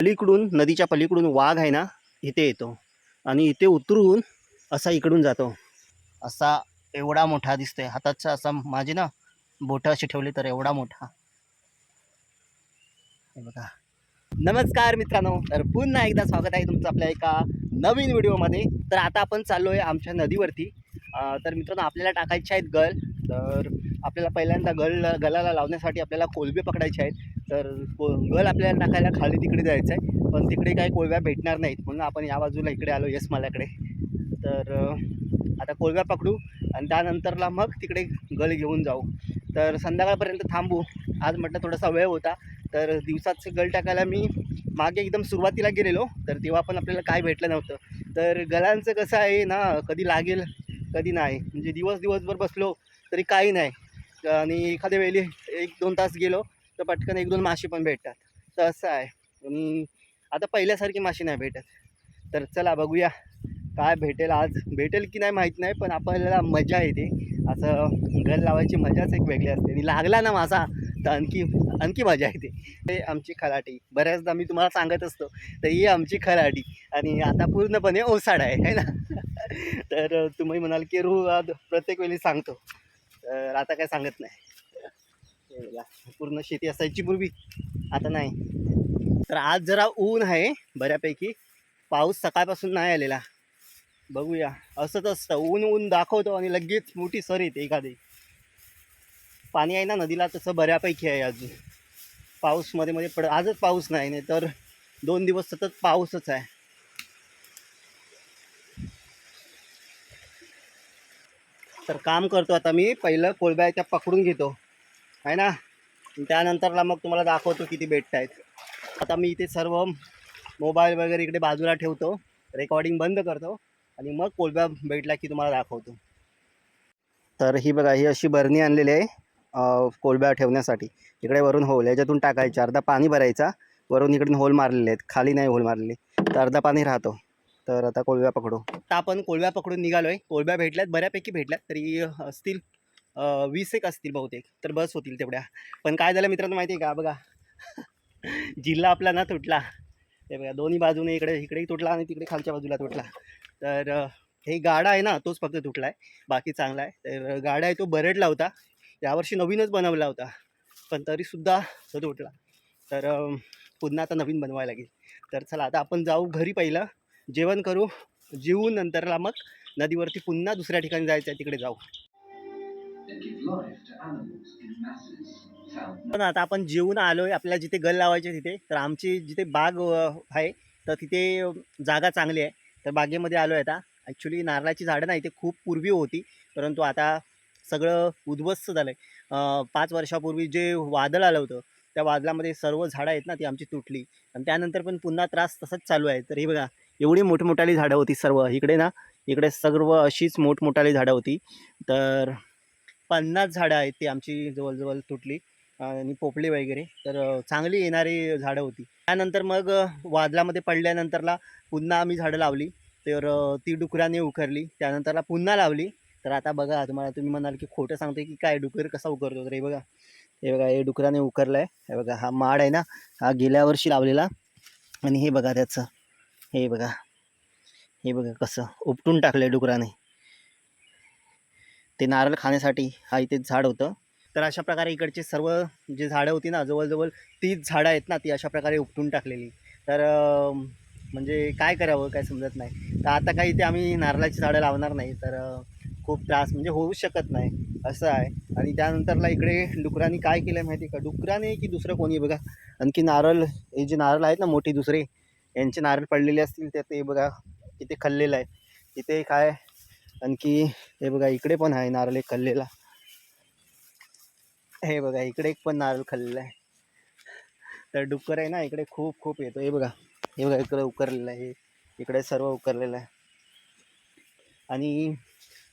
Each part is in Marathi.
पलीकडून नदीच्या पलीकडून वाघ आहे ना इथे येतो. आणि इथे उतरून असा इकडून जातो. असा एवढा मोठा दिसतोय. हाताचा असा माझी ना बोटं अशी ठेवली तर एवढा मोठा. बघा. नमस्कार मित्रांनो. तर पुन्हा एकदा स्वागत आहे तुमचं आपल्या एका नवीन व्हिडिओमध्ये. तर आता आपण चाललो आहे आमच्या नदीवरती. तर मित्रांनो आपल्याला टाकायचे आहेत गल. तर आपल्याला पहिल्यांदा गल गलाला लावण्यासाठी आपल्याला कोलबे पकडायचे आहेत. तर को गल आपल्याला टाकायला खाली तिकडे जायचं आहे पण तिकडे काही कोळव्या भेटणार नाहीत. म्हणून आपण या बाजूला इकडे आलो येस मलाकडे. तर आता कोळव्या पकडू आणि त्यानंतरला मग तिकडे गल घेऊन जाऊ. तर संध्याकाळपर्यंत थांबू. आज म्हटलं थोडासा वेळ होता. तर दिवसाचं गल टाकायला मी मागे एकदम सुरुवातीला गेलेलो. तर तेव्हा पण आपल्याला काय भेटलं नव्हतं. तर गलांचं कसं आहे ना कधी लागेल कधी नाही. म्हणजे दिवस दिवसभर बसलो तरी काही नाही. आणि एखाद्या वेळी एक दोन तास गेलो. तर पटकन एक दोन मासे पण भेटतात. तर असं आहे. आता पहिल्यासारखी माशी नाही भेटत. तर चला बघूया काय भेटेल आज. भेटेल की नाही माहीत नाही पण आपल्याला मजा येते. असं गल लावायची मजाच एक वेगळी असते. आणि लागला ना मासा तर आणखी आणखी मजा येते. ते आमची खराटी बऱ्याचदा मी तुम्हाला सांगत असतो तर ही आमची खराटी आणि आता पूर्णपणे ओसाड आहे है ना? तर तुम्ही म्हणाल की रू प्रत्येक वेळी सांगतो. तर आता काय सांगत नाही. पूर्ण शेती असायची पूर्वी. आता नाही. तर आज जरा ऊन आहे बऱ्यापैकी. पाऊस सकाळपासून नाही आलेला. बघूया. असंच असतं. ऊन ऊन दाखवतो आणि लगेच मोठी सर येते एखादी. पाणी आहे ना नदीला तसं बऱ्यापैकी आहे अजून. पाऊसमध्ये मध्ये पड आजच पाऊस नाही नाही तर दोन दिवस सतत पाऊसच आहे. तर काम करतो आता मी. पहिलं कोळब्या त्या पकडून घेतो. आहे ना? त्यानंतरला मग तुम्हाला दाखवतो किती भेटत आहेत. आता मी इथे सर्व मोबाईल वगैरे इकडे बाजूला ठेवतो. रेकॉर्डिंग बंद करतो आणि मग कोलब्या भेटला की तुम्हाला दाखवतो. तर ही बघा ही अशी बरणी आणलेली आहे कोलब्या ठेवण्यासाठी. इकडे वरून होल याच्यातून टाकायचे. अर्धा पाणी भरायचा. वरून इकडून होल मारलेले आहेत. खाली नाही होल मारलेले. तर अर्धा पाणी राहतो. तर आता कोळव्या पकडू. आता आपण कोळव्या पकडून निघालो आहे कोळब्या भेटल्यात बऱ्यापैकी भेटल्यात. तरी असतील वीस एक असतील बहुतेक तर बस होतील तेवढ्या. पण काय झालं मित्रांनो माहिती आहे का? बघा. जिल्हा आपला ना तुटला. हे बघा दोन्ही बाजूने इकडे इकडेही तुटला आणि तिकडे खालच्या बाजूला तुटला. तर हे गाडा आहे ना तोच फक्त तुटला आहे बाकी चांगला आहे. तर गाडा आहे तो बरडला होता. यावर्षी नवीनच बनवला होता. पण तरीसुद्धा तो तुटला. तर पुन्हा आता नवीन बनवायला लागेल. तर चला आता आपण जाऊ घरी पहिलं. जेवण करू. जेवून नंतरला मग नदीवरती पुन्हा दुसऱ्या ठिकाणी जायचं आहे तिकडे जाऊ. पण आता आपण जेवून आलो आहे आपल्याला जिथे गल लावायचे तिथे तर आमची जिथे बाग आहे तर तिथे जागा चांगली आहे. तर बागेमध्ये आलो आहे आता. ॲक्च्युली नारळाची झाडं नाही ते खूप पूर्वी होती परंतु आता सगळं उद्ध्वस्त झालं आहे पाच वर्षापूर्वी जे वादळ आलं होतं त्या वादळामध्ये सर्व झाडं आहेत ना ती आमची तुटली. आणि त्यानंतर पण पुन्हा त्रास तसाच चालू आहे. तर हे बघा एवढी मोठमोठाली झाडं होती सर्व. इकडे ना इकडे सर्व अशीच मोठमोठाली झाडं होती. तर पन्नास झाडं आहेत ती आमची जवळजवळ तुटली आणि पोपली वगैरे. तर चांगली येणारी झाडं होती. त्यानंतर मग वादळामध्ये पडल्यानंतरला पुन्हा आम्ही झाडं लावली. तर ती डुकराने उखरली. त्यानंतरला पुन्हा लावली. तर आता बघा तुम्हाला तुम्ही म्हणाल की खोटं सांगते की काय डुकर कसा उकरतो तर हे बघा. हे बघा हे डुकराने उकरलं आहे हे बघा हा माड आहे ना हा गेल्या वर्षी लावलेला. आणि हे बघा त्याचं. हे बघा. हे बघा कसं उपटून टाकलं आहे डुकराने. ते नारळ खाण्यासाठी हा इथे झाड होतं. तर अशा प्रकारे इकडचे सर्व जे झाडं होती ना जवळजवळ तीच झाडं आहेत ना ती अशा प्रकारे उपटून टाकलेली. तर म्हणजे काय करावं काय समजत नाही. तर आता काही ते आम्ही नारळाची झाडं लावणार नाही तर खूप त्रास म्हणजे होऊ शकत नाही असं आहे. आणि त्यानंतरला इकडे डुकरांनी काय केलं माहिती आहे का? डुकराने की दुसरं कोणी बघा. आणखी नारळ हे जे नारळ आहेत ना मोठे दुसरे यांचे नारळ पडलेले असतील तर ते बघा इथे खाल्लेलं आहे. इथे काय आणखी हे बघा इकडे पण आहे नारळ एक खाल्लेला. हे बघा इकडे एक पण नारळ खाल्लेला आहे. तर डुक्कर आहे ना इकडे खूप खूप येतो हे बघा हे बघा इकडे उकरलेलं आहे. इकडे सर्व उकरलेलं आहे. आणि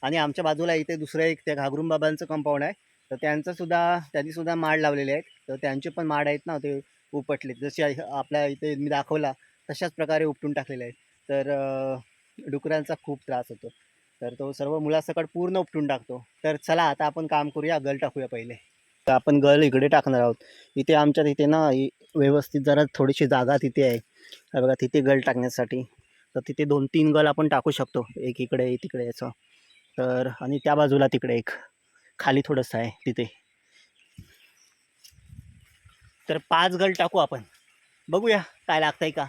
आणि आमच्या बाजूला इथे दुसरं एक त्या घागरून बाबांचं कंपाऊंड आहे. तर त्यांचंसुद्धा त्यांनी सुद्धा माड लावलेले आहेत. तर त्यांचे पण माड आहेत ना ते उपटले. जसे आपल्या इथे मी दाखवला तशाच प्रकारे उपटून टाकलेले आहेत. तर डुकरांचा खूप त्रास होतो. तर तो सर्व मुलासकट पूर्ण उपटून टाकतो. तर चला आता आपण काम करूया गल टाकूया पहिले. तर आपण गल इकडे टाकणार आहोत. इथे आमच्या तिथे ना व्यवस्थित जरा थोडीशी जागा तिथे आहे. बघा तिथे गल टाकण्यासाठी. तर तिथे दोन तीन गल आपण टाकू शकतो. एक इकडे तिकडे याचं तर आणि त्या बाजूला तिकडे एक खाली थोडंसं आहे तिथे. तर पाच गल टाकू आपण. बघूया काय लागतंय का.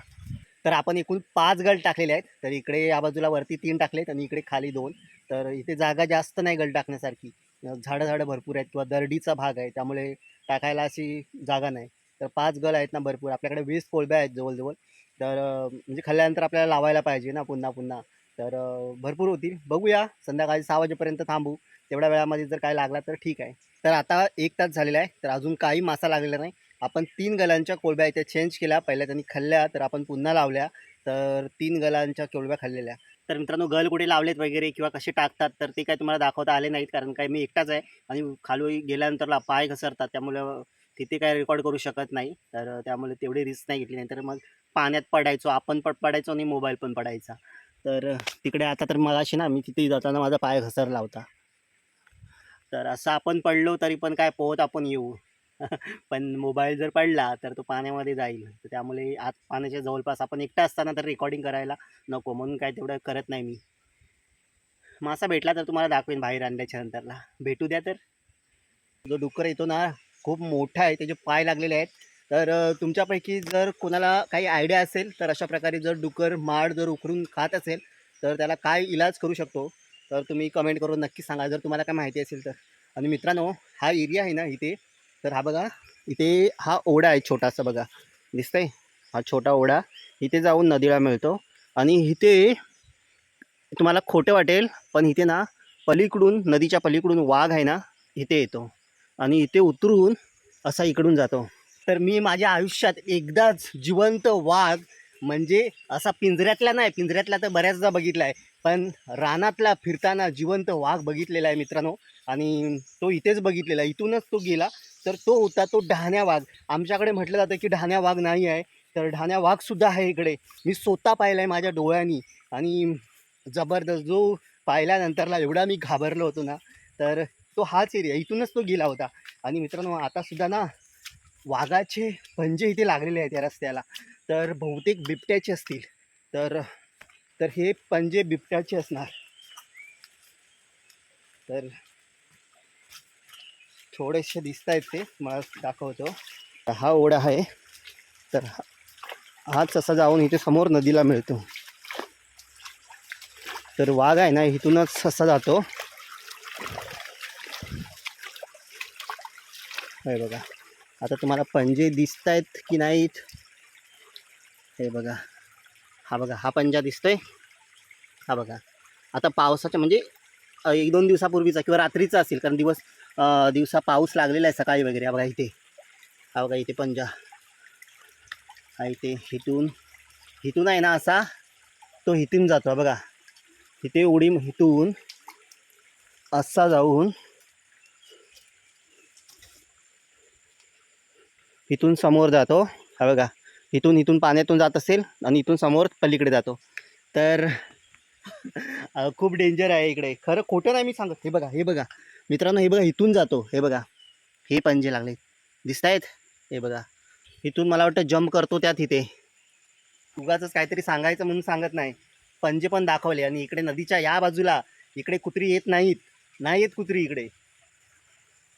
तर आपण एकूण पाच गल टाकलेले आहेत. तर इकडे या बाजूला वरती तीन टाकलेत आणि इकडे खाली दोन. तर इथे जागा जास्त नाही गल टाकण्यासारखी. झाडं झाडं भरपूर आहेत किंवा दरडीचा भाग आहे त्यामुळे टाकायला अशी जागा नाही. तर पाच गल आहेत ना भरपूर. आपल्याकडे वीस कोळब्या आहेत जवळजवळ. तर म्हणजे खाल्ल्यानंतर आपल्याला लावायला पाहिजे ना पुन्हा पुन्हा. तर भरपूर होतील. बघूया. संध्याकाळी सहा वाजेपर्यंत थांबू. तेवढ्या वेळामध्ये जर काय लागला तर ठीक आहे. तर आता एक तास झालेला आहे. तर अजून काही मासा लागलेला नाही. आपण तीन गलांच्या कोळब्या इथे चेंज केल्या. पहिल्या त्यांनी खाल्ल्या तर आपण पुन्हा लावल्या. तर तीन गलांच्या कोळब्या खाल्लेल्या. तर मित्रांनो गल कुठे लावलेत वगैरे किंवा कसे टाकतात तर ते काय तुम्हाला दाखवता आले नाहीत कारण काय मी एकटाच आहे आणि खाली गेल्यानंतरला पाय घसरतात. त्यामुळे तिथे काय रेकॉर्ड करू शकत नाही. तर त्यामुळे तेवढी रिस्क नाही घेतली. नाही तर मग पाण्यात पडायचो आपण पण पडायचो आणि मोबाईल पण पडायचा. तर तिकडे आता तर मगाशी ना मी तिथे जाताना माझा पाय घसरला होता. तर असं आपण पडलो तरी पण काय पोहत आपण येऊ. पण मोबाईल जर पडला तर तो पाण्यामध्ये जाईल. तर त्यामुळे आत पाण्याच्या जवळपास आपण एकटा असताना तर रेकॉर्डिंग करायला नको. म्हणून काय तेवढं करत नाही मी. मासा भेटला तर तुम्हाला दाखवेन बाहेर आणल्याच्या नंतरला. भेटू द्या तर. जो डुक्कर येतो ना खूप मोठा आहे त्याचे पाय लागलेले आहेत. तर तुमच्यापैकी जर कोणाला काही आयडिया असेल तर अशा प्रकारे जर डुक्कर माड जर उकरून खात असेल तर त्याला काय इलाज करू शकतो तर तुम्ही कमेंट करून नक्की सांगा. जर तुम्हाला काय माहिती असेल तर. आणि मित्रांनो हा एरिया आहे ना इथे तर हा बघा इथे हा ओढा आहे छोटासा बघा. दिसतंय? हा छोटा ओढा. इथे जाऊन नदीला मिळतो. आणि इथे तुम्हाला खोटं वाटेल पण इथे ना पलीकडून नदीच्या पलीकडून वाघ आहे ना इथे येतो. आणि इथे उतरून असा इकडून जातो. तर मी माझ्या आयुष्यात एकदाच जिवंत वाघ म्हणजे असा पिंजऱ्यातला नाही पिंजऱ्यातला तर बऱ्याचदा बघितला आहे पण रानातला फिरताना जिवंत वाघ बघितलेला आहे मित्रांनो. आणि तो इथेच बघितलेला आहे. इथूनच तो गेला. तर तो होता तो डहाण्या वाघ. आमच्याकडे म्हटलं जातं की डहाण्या वाघ नाही आहे तर डहाण्या वाघसुद्धा आहे इकडे. मी स्वतः पाहिला आहे माझ्या डोळ्यांनी. आणि जबरदस्त जो पाहिल्यानंतरला एवढा मी घाबरलो होतो ना तर तो हाच एरिया इथूनच तो गेला होता. आणि मित्रांनो आतासुद्धा ना वाघाचे पंजे इथे लागलेले आहेत या रस्त्याला. तर बहुतेक बिबट्याचे असतील. तर तर हे पंजे बिबट्याचे असणार. तर थोडेसे दिसत आहेत ते. मला दाखवतो. हा ओढा आहे. तर हा- हाच असा जाऊन इथे समोर नदीला मिळतो. तर वाघ आहे ना इथूनच असा जातो. हे बघा. आता तुम्हाला पंजे दिसत आहेत की नाहीत? हे बघा. हा बघा हा पंजा दिसतोय. हा बघा. आता पावसाच्या म्हणजे एक दोन दिवसापूर्वीचा किंवा रात्रीचा असेल कारण दिवस दिवसा पाऊस लागलेला आहे सकाळी वगैरे. बघा इथे. हा बघा इथे पंजा हा इथे इथून इथून आहे ना असा तो इथून जातो. बघा. इथे उडी इथून असा जाऊन इथून समोर जातो. हा बघा. इथून इथून पाण्यातून जात असेल आणि इथून समोर पलीकडे जातो. तर खूप डेंजर आहे इकडे. खरं खोटं नाही मी सांगत. हे बघा हे बघा. मित्रांनो हे बघा इथून जातो. हे बघा हे पंजे लागले. दिसत आहेत हे बघा इथून मला वाटतं जम्प करतो त्यात इथे उगाच काहीतरी सांगायचं म्हणून सांगत नाही. पंजे पण दाखवले आणि इकडे नदीच्या या बाजूला इकडे कुत्री येत नाहीत. नाही येत कुत्री इकडे.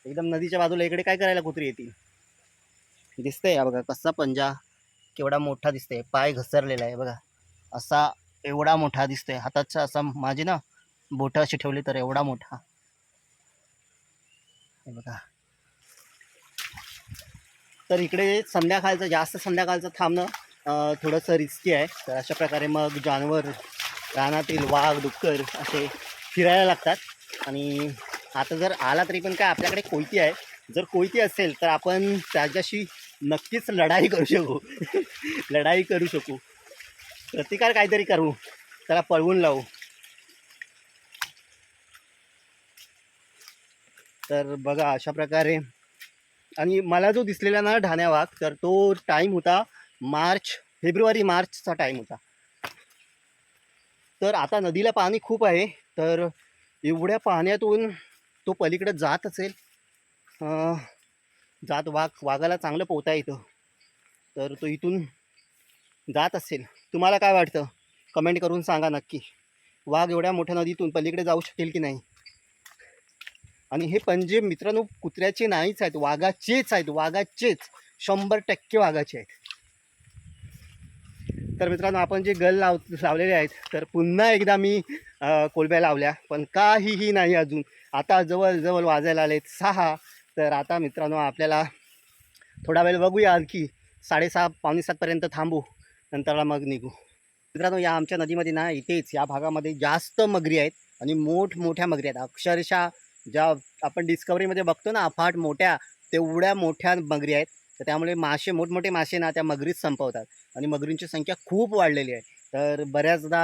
एकदम नदीच्या बाजूला इकडे काय करायला कुत्री येतील? दिसतंय या बघा कसा पंजा केवढा मोठा दिसतंय. पाय घसरलेला आहे बघा. असा एवढा मोठा दिसतोय. हाताचा असा माझे ना बोटं अशी ठेवली तर एवढा मोठा. हे बघा. तर इकडे संध्याकाळचं जास्त संध्याकाळचं थांबणं थोडंसं रिस्की आहे. तर अशा प्रकारे मग जानवर रानातील वाघ डुक्कर असे फिरायला लागतात. आणि आता जर आला तरी पण काय आपल्याकडे कोयती आहे. जर कोयती असेल तर आपण त्याच्याशी नक्कीच लढाई करू शकू. लढाई करू शकू. प्रतिकार काहीतरी करू. त्याला पळवून लावू. तर बघा अशा प्रकारे. आणि मला जो दिसलेला ना ढाण्या वाघ तर तो टाईम होता मार्च फेब्रुवारी मार्चचा टाईम होता. तर आता नदीला पाणी खूप आहे तर एवढ्या पाण्यातून तो पलीकडे जात असेल जात वाघ वाघाला चांगलं पोहता येतं. तर तो इथून जात असेल. तुम्हाला काय वाटतं? कमेंट करून सांगा नक्की. वाघ एवढ्या मोठ्या नदीतून पलीकडे जाऊ शकेल की नाही? आणि हे पंजे मित्रांनो कुत्र्याचे नाहीच आहेत वाघाचेच आहेत वाघाचेच. शंभर टक्के वाघाचे आहेत. तर मित्रांनो आपण जे गल लाव लावलेले आहेत तर पुन्हा एकदा मी कोलब्या लावल्या पण काहीही नाही अजून. आता जवळजवळ वाजायला आलेत सहा. तर आता मित्रांनो आपल्याला थोडा वेळ बघूया आणखी. साडेसहा पावणे सातपर्यंत थांबू. नंतरला मग निघू. मित्रांनो या आमच्या नदीमध्ये ना इथेच या भागामध्ये जास्त मगरी आहेत आणि मोठमोठ्या मगरी आहेत. अक्षरशः ज्या आपण डिस्कवरीमध्ये बघतो ना अफाट मोठ्या तेवढ्या मोठ्या मगरी आहेत. तर त्यामुळे मासे मोठमोठे मासे ना त्या मगरीत संपवतात. आणि मगरींची संख्या खूप वाढलेली आहे. तर बऱ्याचदा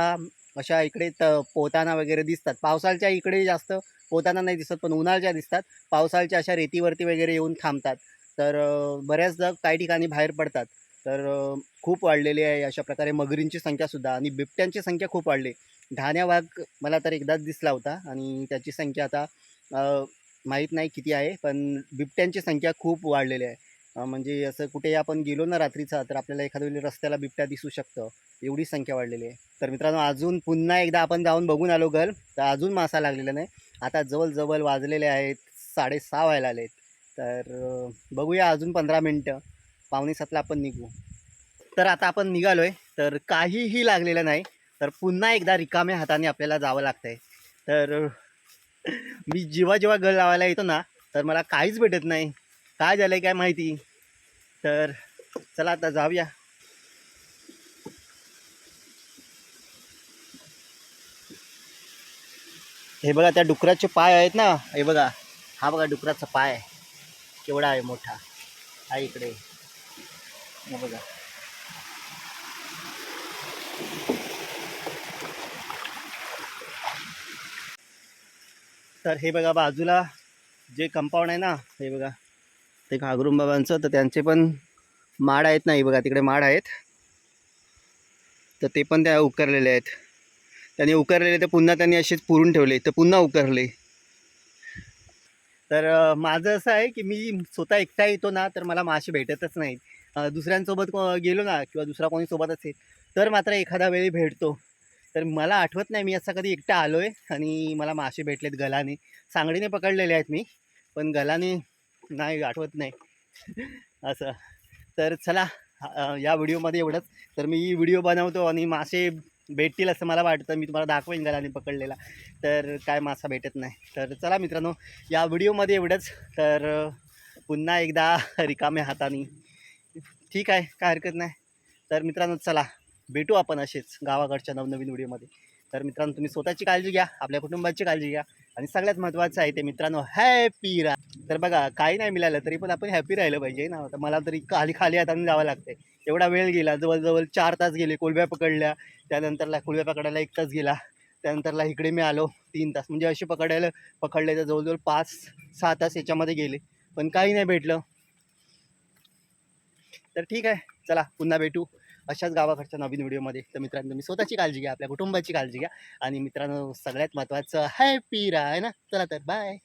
अशा इकडे त पोताना वगैरे दिसतात. पावसाळच्या इकडे जास्त पोताना नाही दिसत पण उन्हाळ्याच्या दिसतात. पावसाळच्या अशा रेतीवरती वगैरे येऊन थांबतात. तर बऱ्याचदा काही ठिकाणी बाहेर पडतात. तर खूप वाढलेली आहे अशा प्रकारे मगरींची संख्यासुद्धा आणि बिबट्यांची संख्या खूप वाढली. ढाण्या वाघ मला तर एकदाच दिसला होता. आणि त्याची संख्या आता माहीत नाही किती आहे पण बिबट्यांची संख्या खूप वाढलेली आहे. म्हणजे असं कुठे आपण गेलो ना रात्रीचा तर आपल्याला एखाद्या वेळी रस्त्याला बिबट्या दिसू शकतं. एवढी संख्या वाढलेली आहे. तर मित्रांनो अजून पुन्हा एकदा आपण जाऊन बघून आलो घर तर अजून मासा लागलेला नाही. आता जवळजवळ वाजलेले आहेत साडेसहा व्हायला आलेत. तर बघूया अजून पंधरा मिनटं. पावणे सातला आपण निघू. तर आता आपण निघालो आहे तर काहीही लागलेलं नाही. तर पुन्हा एकदा रिकाम्या हाताने आपल्याला जावं लागतं आहे तर मी जेव्हा जेव्हा गळ लावायला येतो ना तर मला काहीच भेटत नाही. काय झालं आहे काय माहिती? तर चला आता जाऊया. हे बघा त्या डुकराचे पाय आहेत ना. हे बघा हा बघा डुकराचा पाय. केवढा आहे मोठा. हा इकडे. बघा. तर हे बघा बाजूला जे कंपाऊंड आहे ना हे बघा. ते घागरून बाबांचं तर त्यांचे पण माड आहेत ना हे बघा तिकडे माड आहेत. तर ते पण त्या उकरलेले आहेत. त्यांनी उकरलेले तर पुन्हा त्यांनी असेच पुरून ठेवले तर पुन्हा उकरले. तर माझं असं आहे की मी स्वतः एकटा येतो ना तर मला मासे भेटतच नाहीत. दुसऱ्यांसोबत को- गेलो ना किंवा दुसरा कोणी सोबत असेल तर मात्र एखादा वेळी भेटतो. तर मला आठवत नाही मी असा कधी एकटा आलो आहे आणि मला मासे भेटलेत गलाने. सांगडीने पकडलेले आहेत मी पण गलाने नाही आठवत नाही. असं. तर चला या व्हिडिओमध्ये एवढंच. तर मी व्हिडिओ बनवतो आणि मासे भेटतील असं मला वाटतं. मी तुम्हाला दाखवेन गलाने पकडलेला. तर काय मासा भेटत नाही. तर चला मित्रांनो या व्हिडिओमध्ये एवढंच. तर पुन्हा एकदा रिकाम्या हाताने. ठीक आहे काय हरकत नाही. तर मित्रांनो चला. भेटू आपण असेच गावाकडच्या नवनवीन व्हिडिओमध्ये. तर मित्रांनो तुम्ही स्वतःची काळजी घ्या आपल्या कुटुंबाची काळजी घ्या आणि सगळ्यात महत्त्वाचं आहे ते मित्रांनो हॅपी राहा. तर बघा काही नाही मिळालं तरी पण आपण हॅपी राहिलं पाहिजे ना. तर मला तरी खाली खाली हाताने जावं लागतंय. एवढा वेळ गेला जवळजवळ चार तास गेले कोलब्या पकडल्या त्यानंतरला कोलब्या पकडायला एक तास गेला त्यानंतरला इकडे मी आलो तीन तास. म्हणजे असे पकडायला पकडले तर जवळजवळ पाच सहा तास याच्यामध्ये गेले. पण काही नाही भेटलं. तर ठीक आहे चला पुन्हा भेटू. अशाच गावाकडच्या नवीन व्हिडिओमध्ये. तर मित्रांनो तुम्ही स्वतःची काळजी घ्या आपल्या कुटुंबाची काळजी घ्या. आणि मित्रांनो सगळ्यात महत्त्वाचं हॅपी राय आहे ना. चला तर बाय